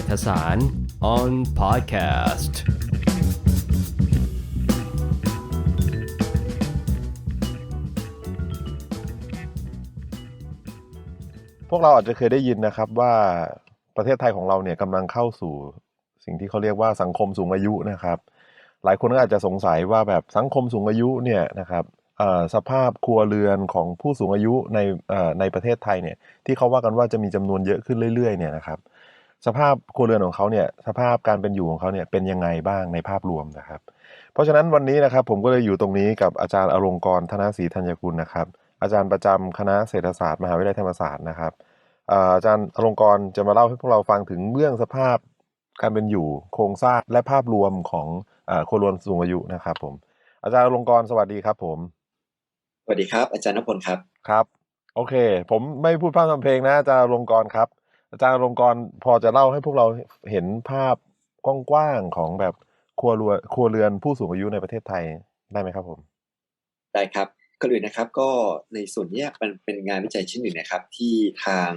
ษฐศาสตร์ on podcast พวกเราอาจจะเคยได้ยินนะครับว่าประเทศไทยของเราเนี่ยกำลังเข้าสู่สิ่งที่เขาเรียกว่าสังคมสูงอายุนะครับ หลายคนก็อาจจะสงสัยว่าแบบสังคมสูงอายุเนี่ยนะครับสภาพครัวเรือนของผู้สูงอายุในในประเทศไทยเนี่ยที่เขาว่ากันว่าจะมีจำนวนเยอะขึ้นเรื่อยๆเนี่ยนะครับ สภาพครัวเรือนของเขาเนี่ยสภาพการเป็นอยู่ของเขาเนี่ยเป็นยังไงบ้างในภาพรวมนะครับ เพราะฉะนั้นวันนี้นะครับผมก็เลยอยู่ตรงนี้กับอาจารย์อรงกรธนศรีธัญกุลนะครับ อาจารย์ประจำคณะเศรษฐศาสตร์มหาวิทยาลัยธรรมศาสตร์นะครับเอ่ออาจารย์อรงกรจะมาเล่าให้พวกเราฟังถึงเรื่องสภาพการเป็นอยู่โครงสร้างและภาพรวมของเอ่อครัวเรือนสูงอายุนะครับ ผม อาจารย์อรงกรสวัสดีครับ ผมสวัสดีครับ อาจารย์นพลครับครับ โอเค ผมไม่พูดพร่ำทำเพลงนะอาจารย์อรงกรครับ อาจารย์รงกรพอจะเล่าให้พวกเราเห็นภาพกว้างๆของแบบครัวเรือนครัวเรือนผู้สูงอายุในประเทศไทยได้ไหมครับผม ได้ครับก่อนอื่นะครับก็ในส่วนนี้มันเป็นงานวิจัยชิ้นหนึ่งนะครับ ที่ทาง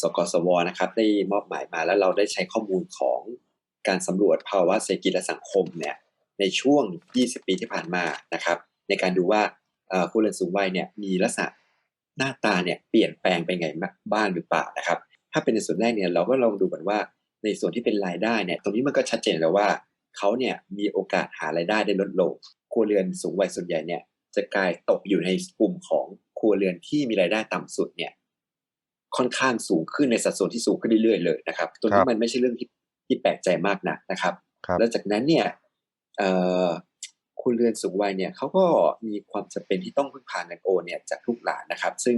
สกสวนะครับ ได้มอบหมายมาแล้วเราได้ใช้ข้อมูลของการสำรวจภาวะเศรษฐกิจและสังคมเนี่ยในช่วง 20 ปีที่ผ่านมานะครับ ในการดูว่าเอ่อผู้เรือนสูงวัยเนี่ยมีลักษณะ หน้าตาเนี่ยเปลี่ยนแปลงไปไงบ้างหรือเปล่านะครับ ถ้าเป็นในส่วนแรกเนี่ยเราก็ลองดูกันว่าในส่วนที่เป็นรายได้เนี่ยตรงนี้มันก็ชัดเจนแล้วว่าเขาเนี่ยมีโอกาสหารายได้ได้ลดลงครัวเรือนสูงวัยส่วนใหญ่เนี่ยจะกลายตกอยู่ในกลุ่มของครัวเรือนที่มีรายได้ต่ำสุดเนี่ยค่อนข้างสูงขึ้นในสัดส่วนที่สูงขึ้นเรื่อยๆเลยนะครับตรงคนี้รับมันไม่ใช่เรื่องที่ที่แปลกใจมากนักนะครับครับ แล้วจากนั้นเนี่ยเอ่อ ครัวเรือนสูงวัยเนี่ยเขาก็มีความจำเป็นที่ต้องพึ่งพาเงินโอนเนี่ยจากลูกหลานนะครับ ซึ่ง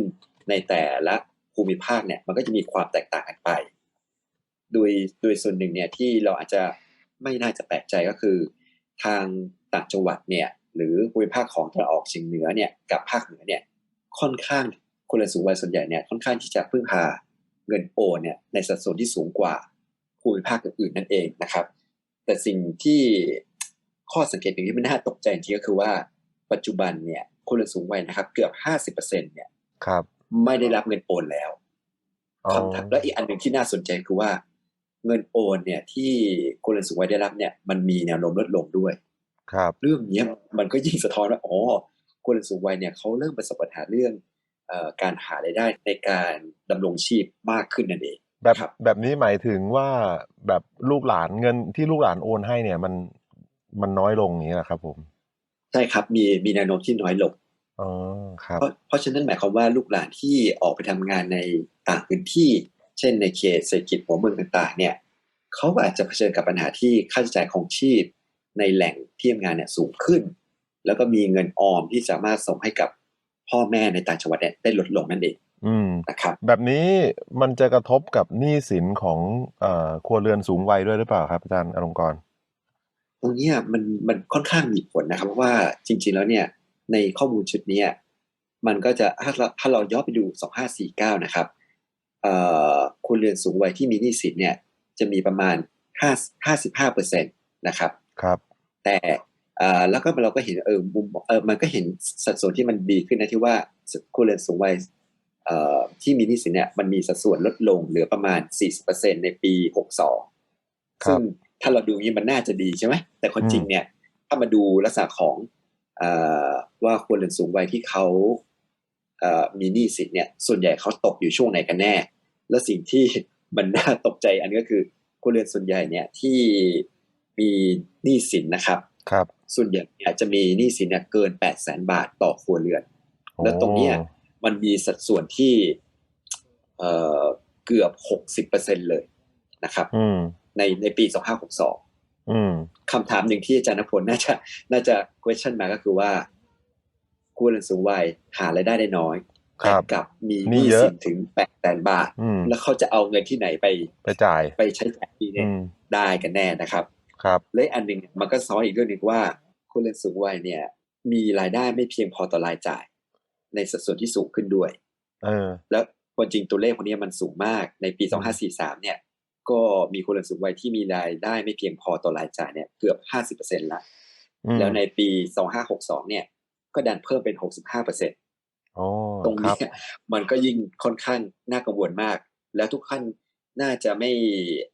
ในแต่ละภูมิภาคเนี่ยมันก็จะมีความแตกต่างกันไป โดยโดยส่วนหนึ่งเนี่ยที่เราอาจจะไม่น่าจะแปลกใจก็คือ ทางต่างจังหวัดเนี่ยหรือภูมิภาคของตะวันออกเฉียงเหนือเนี่ยกับภาคเหนือเนี่ยค่อนข้างคนเรือนสูงวัยส่วนใหญ่เนี่ยค่อนข้างที่จะพึ่งพาเงินโอนเนี่ยในสัดส่วนที่สูงกว่าภูมิภาคอื่นๆนั่นเองนะครับ แต่สิ่งที่ ข้อสังเกตหนึ่งที่มันน่าตกใจจริงๆก็คือว่าปัจจุบันเนี่ยคนเรือนสูงวัยนะครับ เกือบห้าสิบเปอร์เซ็นเนี่ยครับ ไม่ได้รับเงินโอนแล้วอ๋อคำถามและอีกอันหนึ่งที่น่าสนใจคือว่า เงินโอนเนี่ย ที่คนเรือนสูงวัยได้รับเนี่ย มันมีแนวโน้มลดลงด้วย ครับ เรื่องเนี้ยมันก็ยิ่งสะท้อนว่าอ๋อคนเรือนสูงวัยเนี่ยเขาเริ่มประสบปัญหาเรื่องเอ่อการหารายได้ในการดำรงชีพมากขึ้นนั่นเองแบบครับแบบนี้หมายถึงว่าแบบลูกหลานเงินที่ลูกหลานโอนให้เนี่ย มัน มันน้อยลงอย่างนี้แหละครับ ผม ใช่ครับมีมีแนวโน้มที่น้อยลงอ๋อครับ เพราะเพราะฉะนั้นหมายความว่าลูกหลานที่ออกไปทำงานในต่างพื้นที่ เช่นในเขตเศรษฐกิจหัวเมืองต่าง ๆ เนี่ยเขาก็อาจจะเผชิญกับปัญหาที่ค่าใช้จ่ายของชีพ ในแหล่งที่ทำงานเนี่ยสูงขึ้น แล้วก็มีเงินออมที่สามารถส่งให้กับพ่อแม่ในต่างจังหวัดเนี่ยได้ลดลงนั่นเองอืมนะครับ แบบนี้มันจะกระทบกับหนี้สินของเอ่อครัวเรือนสูงวัยด้วยหรือเปล่าครับอาจารย์อลงกรณ์ ตรงเนี้ยมันมันค่อนข้างมีผลนะครับ เพราะว่าจริง ๆแล้วเนี่ยในข้อมูลชุดเนี้ยมันก็จะถ้าเราถ้าเราย้อนไปดู 2549 นะครับเอ่อคนเรือนสูงวัยที่มีหนี้สินเนี่ยจะมีประมาณ 5 55เปอร์เซ็นต์นะครับครับ แต่เอ่อแล้วก็เราก็เห็นเออมุมเออมันก็เห็นสัดส่วนที่มันดีขึ้นนะที่ว่าคนเรือนสูงวัยเอ่อที่มีหนี้สินเนี่ยมันมีสัดส่วนลดลงเหลือประมาณ 40%ในปี 62ครับซึ่ง ถ้าเราดูอย่างนี้มันน่าจะดีใช่ไหมแต่คนจริงเนี่ย ถ้ามาดูลักษณะของเออว่าคนเรือนสูงวัยที่เขาเอ่อมีหนี้สินเนี่ย ส่วนใหญ่เขาตกอยู่ช่วงไหนกันแน่ และสิ่งที่มันน่าตกใจอันก็คือคนเรือนส่วนใหญ่เนี่ยที่มีหนี้สินนะครับ ครับ ส่วนใหญ่เนี่ยจะมีหนี้สินเนี่ยเกิน8 0 0แสนบาทต่อครัวเรือน แล้วตรงเนี้ยโอ้มันมีสัดส่วนที่เอ่อเกือบ60%เลยนะครับอืม ในในปี 2562อืมคำถามหนึ่งที่อาจารย์นพลน่าจะน่าจะ question มาก็คือว่าครัวเรือนสูงวัยหารายได้ได้น้อยครัแต่บกลับมีหหนี้นี้เยอะสินถึงแปดแสนบาทอืมแล้วเขาจะเอาเงินที่ไหนไปไปจ่ายไปใช้จ่ายที่เนี่อืยมได้กันแน่นะครับครับและอีกอันหนึ่งมันก็ซ้อนอีกเรื่องหนึ่งว่าคนเรือนสูงวัยเนี่ย มีรายได้ไม่เพียงพอต่อรายจ่าย ในสัดส่วนที่สูงขึ้นด้วย เออ แล้วความจริงตัวเลขพวกนี้มันสูงมากในปี2543เนี่ย ก็มีคนเรือนสูงวัยที่มีรายได้ไม่เพียงพอต่อรายจ่ายเนี่ยเกือบ50%ละอืมแล้วในปี2562เนี่ยก็ดันเพิ่มเป็น65%โอ้ตรงครันี้บมันก็ยิ่งค่อนข้างน่ากังวลมาก แล้วทุกท่านน่าจะไม่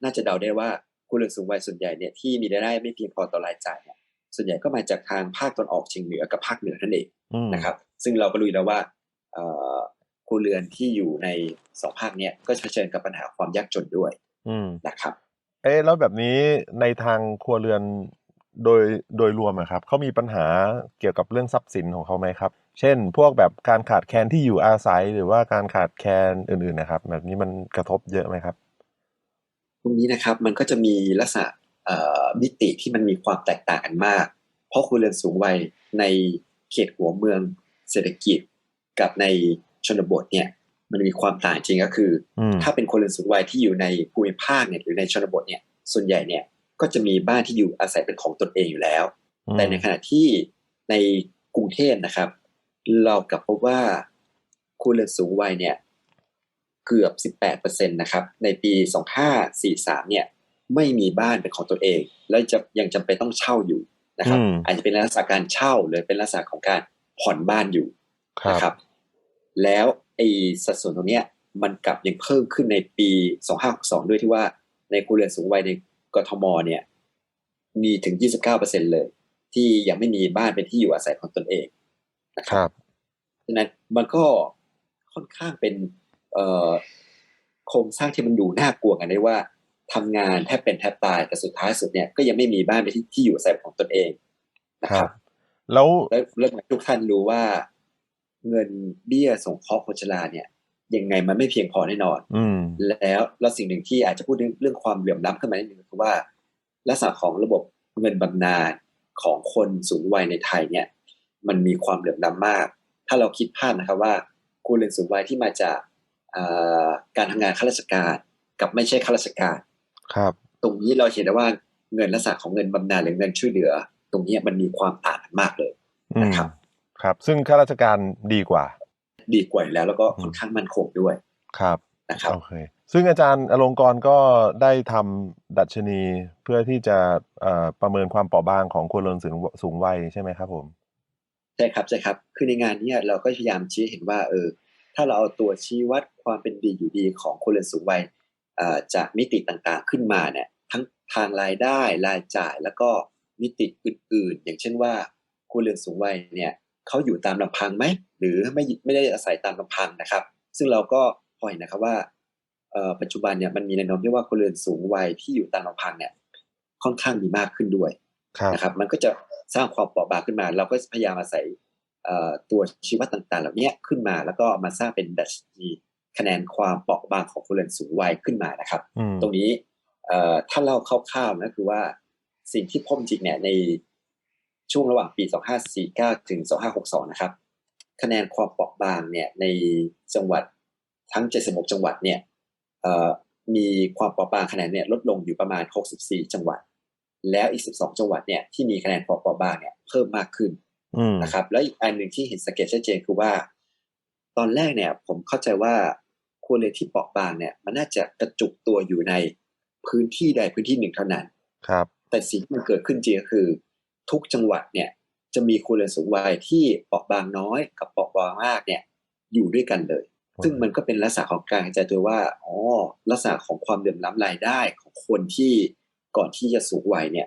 น่าจะเดาได้ว่าครัวเรือนสูงวัยส่วนใหญ่เนี่ยที่มีรายได้ไม่เพียงพอต่อรายจ่ายเนี่ยส่วนใหญ่ก็มาจากทางภาคตะวันออกเฉียงเหนือกับภาคเหนือนั่นเองอืมนะครับ ซึ่งเราก็รู้อยู่แล้วว่าเอ่อครัวเรือนที่อยู่ในสองภาคเนี่ยก็จะเผชิญกับปัญหาความยากจนด้วยอืม นะครับ เอ๊ะแล้วแบบนี้ในทางครัวเรือนโดยโดยรวมอะครับเขามีปัญหาเกี่ยวกับเรื่องทรัพย์สินของเขาไหมครับ เช่น พวกแบบการขาดแคลนที่อยู่อาศัยหรือว่าการขาดแคลนอื่นๆนะครับ แบบนี้มันกระทบเยอะไหมครับ ตรงนี้นะครับมันก็จะมีลักษณะเอ่อมิติที่มันมีความแตกต่างกันมาก เพราะครัวเรือนสูงวัยในเขตหัวเมืองเศรษฐกิจกับในชนบทเนี่ย มันมีความต่างจริงก็คืออืมถ้าเป็นคนเรือนสูงวัยที่อยู่ในภูมิภาคเนี่ยหรือในชนบทเนี่ยส่วนใหญ่เนี่ยก็จะมีบ้านที่อยู่อาศัยเป็นของตนเองอยู่แล้วอืมแต่ในขณะที่ในกรุงเทพนะครับ เรากลับพบว่าครัวเรือนสูงวัยเนี่ยเกือบ 18%นะครับ ในปี 2543 เนี่ย ไม่มีบ้านเป็นของตัวเอง แล้วจะยังจำเป็นต้องเช่าอยู่นะครับอืมอาจจะเป็นลักษณะการเช่าหรือเป็นลักษณะของการผ่อนบ้านอยู่ครันะบครับ แล้ว ไอ้สัดส่วนตรงเนี้ยมันกลับยังเพิ่มขึ้นในปี 2562 ด้วยที่ว่าในครัวเรือนสูงวัยในกทมเนี่ยมีถึง 29%เลย ที่ยังไม่มีบ้านเป็นที่อยู่อาศัยของตนเองนะครับรับฉะนั้นมันก็ค่อนข้างเป็นโครงสร้างที่มันดูน่ากลัวกันได้ว่าทำงานแทบเป็นแทบตายแต่สุดท้ายสุดเนี่ยก็ยังไม่มีบ้านเป็นที่ที่อยู่อาศัยของตนเองนะครับ แล้วแล้วเรื่องทุกท่านรู้ว่า เงินเบี้ยสงเคราะห์คนชราเนี่ยยังไงมันไม่เพียงพอแน่นอนอืมแล้วแล้วสิ่งหนึ่งที่อาจจะพูดเรื่องเรื่องความเหลื่อมล้ำขึ้นมานิดนึงคือว่าลักษณะของระบบเงินบำนาญของคนสูงวัยในไทยเนี่ย มันมีความเหลื่อมล้ำมาก ถ้าเราคิดภาพนะครับว่าครูเรือนสูงวัยที่มาจากเอ่อการทำงานข้าราชการกับไม่ใช่ข้าราชการ ครับ ตรงนี้เราเห็นได้ว่าเงินลักษณะของเงินบำนาญหรือเงินช่วยเหลือ ตรงนี้มันมีความต่างกันมากเลยอืมนะครับ ครับ ซึ่งข้าราชการดีกว่า ดีกว่าอยู่แล้วแล้วก็ค่อนข้างมั่นคงด้วยครับนะครับโอเคซึ่งอาจารย์อลงกรณ์ก็ได้ทำดัชนีเพื่อที่จะเอ่อประเมินความเปราะบางของครัวเรือนสูงสูงวัยใช่ไหมครับผมใช่ครับใช่ครับ คือในงานเนี้เราก็พยายามชี้เห็นว่าเออถ้าเราเอาตัวชี้วัดความเป็นดีอยู่ดีของคนเรือนสูงวัยเอ่อจากมิติต่างๆขึ้นมาเนี่ยทั้งทางรายได้รายจ่ายแล้วก็มิติอื่นๆ อย่างเช่นว่าคนเรือนสูงวัยเนี่ย เขาอยู่ตามลำพังไหมหรือไม่ไม่ได้อาศัยตามลำพังนะครับ ซึ่งเราก็พอเห็นนะครับว่าเอ่อปัจจุบันเนี่ยมันมีแนวโน้มที่ว่าคนเรือนสูงวัยที่อยู่ตามลำพังเนี่ยค่อนข้างมีมากขึ้นด้วยครับนะครับ มันก็จะสร้างความเปราะบางขึ้นมา เราก็พยายามอาศัยเอ่อตัวชี้วัดต่างๆ เหล่านี้ขึ้นมา แล้วก็มาสร้างเป็นดัชนีคะแนนความเปราะบางของคนเรือนสูงวัยขึ้นมานะครับอืมตรงนี้เอ่อถ้าเล่าคร่าวๆนะคือว่าสิ่งที่พบจริงเนี่ยใน ช่วงระหว่างปี 2549 ถึง 2562 นะครับ คะแนนความเปราะบางเนี่ยในจังหวัดทั้ง 76 จังหวัดเนี่ยเอ่อมีความเปราะบางคะแนนเนี่ยลดลงอยู่ประมาณ 64 จังหวัด แล้วอีก 12 จังหวัดเนี่ยที่มีคะแนนความเปราะบางเนี่ยเพิ่มมากขึ้นอืมนะครับ แล้วอีกอันหนึ่งที่เห็นสังเกตชัดเจนคือว่า ตอนแรกเนี่ยผมเข้าใจว่าครัวเรือนที่เปราะบางเนี่ยมันน่าจะกระจุกตัวอยู่ในพื้นที่ใดพื้นที่หนึ่งเท่านั้น ครับ แต่สิ่งที่มันเกิดขึ้นจริงก็คือ ทุกจังหวัดเนี่ยจะมีครัวเรือนสูงวัยที่เปราะบางน้อยกับเปราะบางมากเนี่ยอยู่ด้วยกันเลย ซึ่งมันก็เป็นลักษณะของการกระจายตัวว่าอ๋อลักษณะของความเหลื่อมล้ำรายได้ของคนที่ก่อนที่จะสูงวัยเนี่ย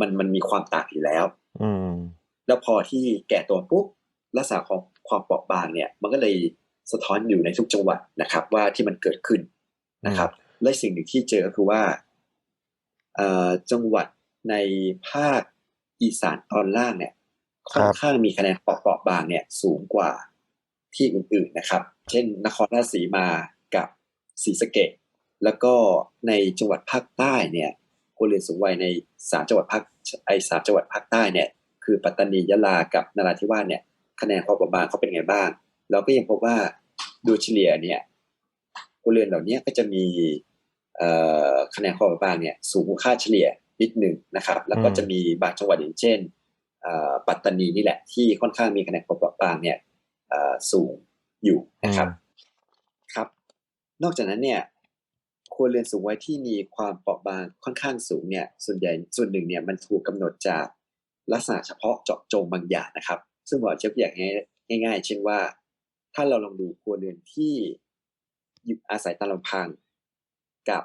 มันมันมีความต่างอยู่แล้ว อืมแล้วพอที่แก่ตัวปุ๊บลักษณะของความเปราะบางเนี่ย มันก็เลยสะท้อนอยู่ในทุกจังหวัดนะครับ ว่าที่มันเกิดขึ้นนะครับ และสิ่งหนึ่งที่เจอก็คือว่าเอ่อจังหวัดในภาค อีสานตอนล่างเนี่ยค่อนข้างมีคะแนนเปราะบางเนี่ยสูงกว่าที่อื่นๆนะครับ เช่น นครราชสีมากับศรีสะเกษแล้วก็ในจังหวัดภาคใต้เนี่ยคนเรียนสูงวัยในสามจังหวัดภาคไอสามจังหวัดภาคใต้เนี่ยคือปัตตานียะลากับนราธิวาสเนี่ยคะแนนความเปราะบางเขาเป็นไงบ้าง เราก็ยังพบว่าโดยเฉลี่ยเนี่ยครัวเรือนเหล่านี้ก็จะมีเอ่อคะแนนความเปราะบางเนี่ยสูงกว่าค่าเฉลี่ย นิดหนึ่งนะครับ แล้วก็อืมจะมีบางจังหวัดอย่างเช่นเอ่อปัตตานีนี่แหละที่ค่อนข้างมีคะแนนความเปราะบางเนี่ยเอ่อสูงอยู่นะครับครับ นอกจากนั้นเนี่ยครัวเรือนสูงวัยที่มีความเปราะบางค่อนข้างสูงเนี่ยส่วนใหญ่ส่วนหนึ่งเนี่ยมันถูกกำหนดจากลักษณะเฉพาะเจาะจงบางอย่างนะครับ ซึ่งผมจะยกตัวอย่างง่ายๆ เช่นว่า ถ้าเราลองดูครัวเรือนที่อยู่อาศัยตามลำพัง กับ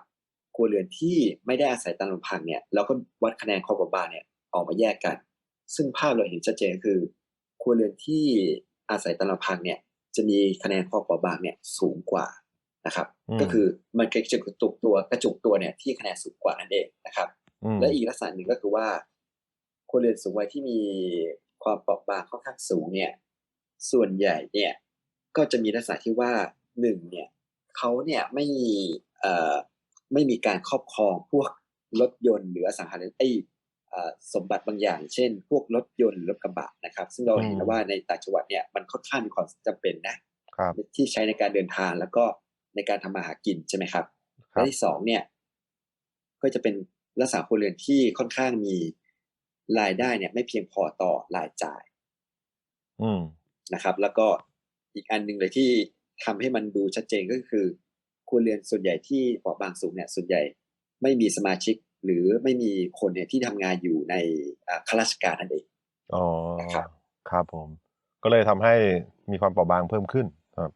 ครัวเรือนที่ไม่ได้อาศัยตามลำพังเนี่ยเราก็วัดคะแนนความเปราะบางเนี่ยออกมาแยกกัน ซึ่งภาพเราเห็นชัดเจนก็คือ ครัวเรือนที่อาศัยตามลำพังเนี่ยจะมีคะแนนความเปราะบางเนี่ยสูงกว่านะครับอืมก็คือมันกระจุกตุกตัวกระจุกตัวเนี่ยที่คะแนนสูงกว่านั่นเองนะครับอืมและอีกลักษณะหนึ่งก็คือว่าครัวเรือนสูงวัยที่มีความเปราะบางค่อนข้างสูงเนี่ย ส่วนใหญ่เนี่ยก็จะมีลักษณะที่ว่าหนึ่งเนี่ยเขาเนี่ยไม่เอ่อ ไม่มีการครอบครองพวกรถยนต์หรืออสังหาริมไอ้เอ่อสมบัติบางอย่าง เช่น พวกรถยนต์หรือรถกระบะนะครับ ซึ่งเราเห็นแล้วว่าในต่างจังหวัดเนี่ยมันค่อนข้างมีความจำเป็นนะครับที่ใช้ในการเดินทางแล้วก็ในการทำมาหากินใช่ไหมครับครัและบที่สองเนี่ย ก็จะเป็นลักษณะครัวเรือนที่ค่อนข้างมีรายได้เนี่ย ไม่เพียงพอต่อรายจ่าย อืมนะครับ แล้วก็อีกอันหนึ่งเลยที่ทำให้มันดูชัดเจนก็คือ ครัวเรือนส่วนใหญ่ที่เปราะบางสูงเนี่ยส่วนใหญ่ไม่มีสมาชิกหรือไม่มีคนเนี่ยที่ทำงานอยู่ในอ่าข้าราชการนั่นเองอ๋อนะครับครับผม ก็เลยทำให้มีความเปราะบางเพิ่มขึ้นครับ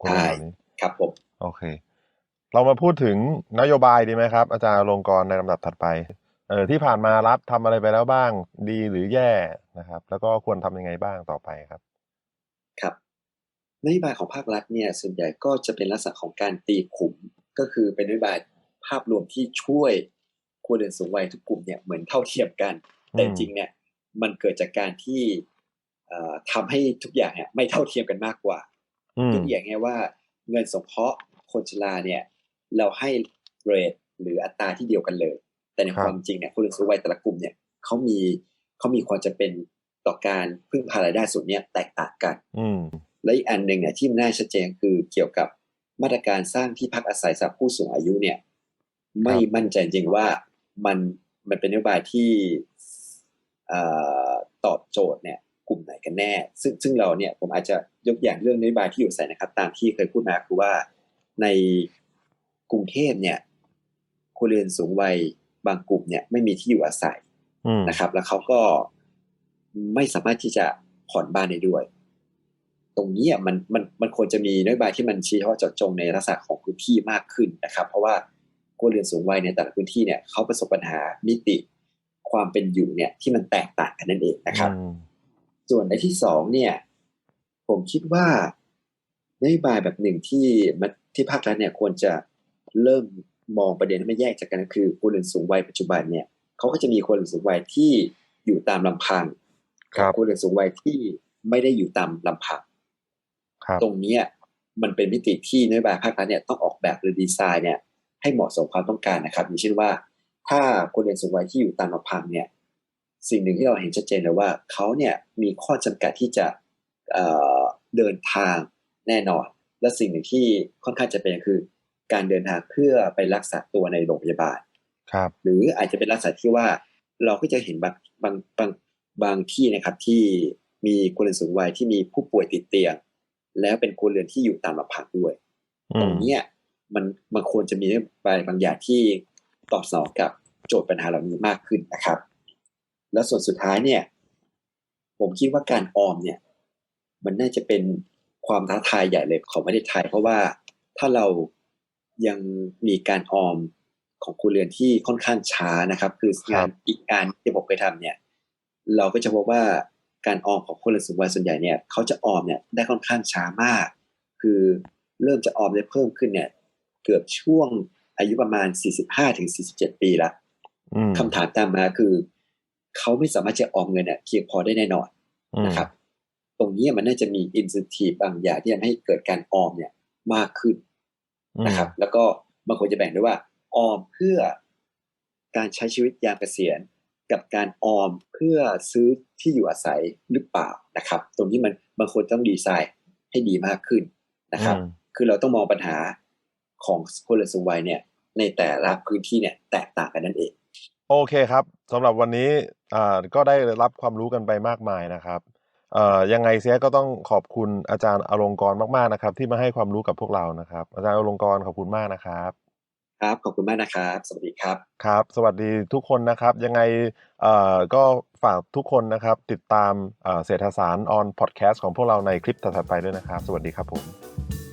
คนเหล่านี้ครับผมโอเค เรามาพูดถึงนโยบายดีไหมครับ อาจารย์อลงกรณ์ในลำดับถัดไปเออที่ผ่านมารัฐทำอะไรไปแล้วบ้างดีหรือแย่นะครับ แล้วก็ควรทำยังไงบ้างต่อไปครับ ครับ นโยบายของภาครัฐเนี่ยส่วนใหญ่ก็จะเป็นลักษณะของการตีขุม ก็คือเป็นนโยบายภาพรวมที่ช่วยครัวเรือนสูงวัยทุกกลุ่มเนี่ยเหมือนเท่าเทียมกัน แต่จริงๆเนี่ยมันเกิดจากการที่เอ่อทำให้ทุกอย่างเนี่ยไม่เท่าเทียมกันมากกว่าอืมยกอย่างไงว่าเงินสงเคราะห์คนชราเนี่ย เราให้เรทหรืออัตราที่เดียวกันเลย แต่ในครับความจริงเนี่ยคนเรือนสูงวัยแต่ละกลุ่มเนี่ยเขามีเขามีความจะเป็นต่อการพึ่งพารายได้ส่วนเนี้ยแตกต่างกันอืม และอีกอันหนึ่งเนี่ยที่มันน่าชัดเจนคือเกี่ยวกับมาตรการสร้างที่พักอาศัยสำหรับผู้สูงอายุเนี่ยไม่มั่นใจจริงว่ามันมันเป็นนโยบายที่เอ่อตอบโจทย์เนี่ยกลุ่มไหนกันแน่ ซึ่งซึ่งเราเนี่ยผมอาจจะยกอย่างเรื่องนโยบายที่อยู่อาศัยนะครับ ตามที่เคยพูดมาคือว่าในกรุงเทพเนี่ยครัวเรือนสูงวัยบางกลุ่มเนี่ยไม่มีที่อยู่อาศัยอืมนะครับ แล้วเขาก็ไม่สามารถที่จะผ่อนบ้านได้ด้วย ตรงเนี้ยมันมันมันควรจะมีนโยบายที่มันชี้เฉพาะเจาะจงในลักษณะของพื้นที่มากขึ้นนะครับ เพราะว่าครัวเรือนสูงวัยในแต่ละพื้นที่เนี่ยเขาประสบปัญหามิติความเป็นอยู่เนี่ยที่มันแตกต่างกันนั่นเองนะครับอืมส่วนในที่สองเนี่ย ผมคิดว่านโยบายแบบหนึ่งที่มันที่ภาครัฐเนี่ยควรจะเริ่มมองประเด็นให้ไม่แยกจากกันก็คือคนเรือนสูงวัยปัจจุบันเนี่ยเขาก็จะมีคนเรือนสูงวัยที่อยู่ตามลำพัง ครับคนเรือนสูงวัยที่ไม่ได้อยู่ตามลำพังครับ ตรงเนี้ยมันเป็นมิติที่นโยบายภาครัฐเนี่ยต้องออกแบบหรือดีไซน์เนี่ยให้เหมาะสมความต้องการนะครับอย่างเช่นว่า ถ้าคนเรียนสูงวัยที่อยู่ตามลำพังเนี่ยสิ่งหนึ่งที่เราเห็นชัดเจนเลยว่าเขาเนี่ยมีข้อจำกัดที่จะเอ่อเดินทางแน่นอน และสิ่งหนึ่งที่ค่อนข้างจะเป็นคือ การเดินทางเพื่อไปรักษาตัวในโรงพยาบาลครับ หรืออาจจะเป็นลักษณะที่ว่าเราก็จะเห็นบางบางบางบางที่นะครับที่มีคนเรือนสูงวัยที่มีผู้ป่วยติดเตียง แล้วเป็นคนเรือนที่อยู่ตามลำพังด้วยอืตรมงเนี้ยมันมันควรจะมีนโยบายบางอย่างที่ตอบสนองกับโจทย์ปัญหาเหล่านี้มากขึ้นนะครับ แล้วส่วนสุดท้ายเนี่ย ผมคิดว่าการออมเนี่ย มันน่าจะเป็นความท้าทายใหญ่เลยของประเทศไทย เพราะว่าถ้าเรายังมีการออมของครัวเรือนที่ค่อนข้างช้านะครับ คืองานอีกงานที่ผมเคยทำเนี่ย เราก็จะพบว่า การออมของคนเรือนสูงวัยส่วนใหญ่เนี่ยเขาจะออมเนี่ยได้ค่อนข้างช้ามาก คือเริ่มจะออมได้เพิ่มขึ้นเนี่ย เกือบช่วงอายุประมาณ 45ถึง47 ปีละอืมคำถามตามมาคือ เขาไม่สามารถจะออมเงินเนี่ยเพียงพอได้แน่นอนอืมนะครับ ตรงนี้มันน่าจะมีอินส n ทีฟบางอย่างที่ทำให้เกิดการออมเนี่ยมากขึ้นนะครับ แล้วก็บางคนจะแบ่งด้วยว่า ออมเพื่อการใช้ชีวิตยามเกษียณ กับการออมเพื่อซื้อที่อยู่อาศัยหรือเปล่านะครับ ตรงนี้มันบางคนต้องดีไซน์ให้ดีมากขึ้นนะครับอืมคือเราต้องมองปัญหาของคนเรือนสูงวัยเนี่ย ในแต่ละพื้นที่เนี่ยแตกต่างกันนั่นเอง โอเคครับสำหรับวันนี้อ่าก็ได้รับความรู้กันไปมากมายนะครับเอ่อยังไงเสียก็ต้องขอบคุณอาจารย์อลงกรณ์มากๆนะครับ ที่มาให้ความรู้กับพวกเรานะครับ อาจารย์อลงกรณ์ขอบคุณมากนะครับ ครับขอบคุณมากนะครับ สวัสดีครับครับ สวัสดีทุกคนนะครับ ยังไงเอ่อก็ฝากทุกคนนะครับ ติดตามเศรษฐศาสตร์ออนพอดแคสต์ของพวกเราในคลิปถัดไปด้วยนะครับ สวัสดีครับผม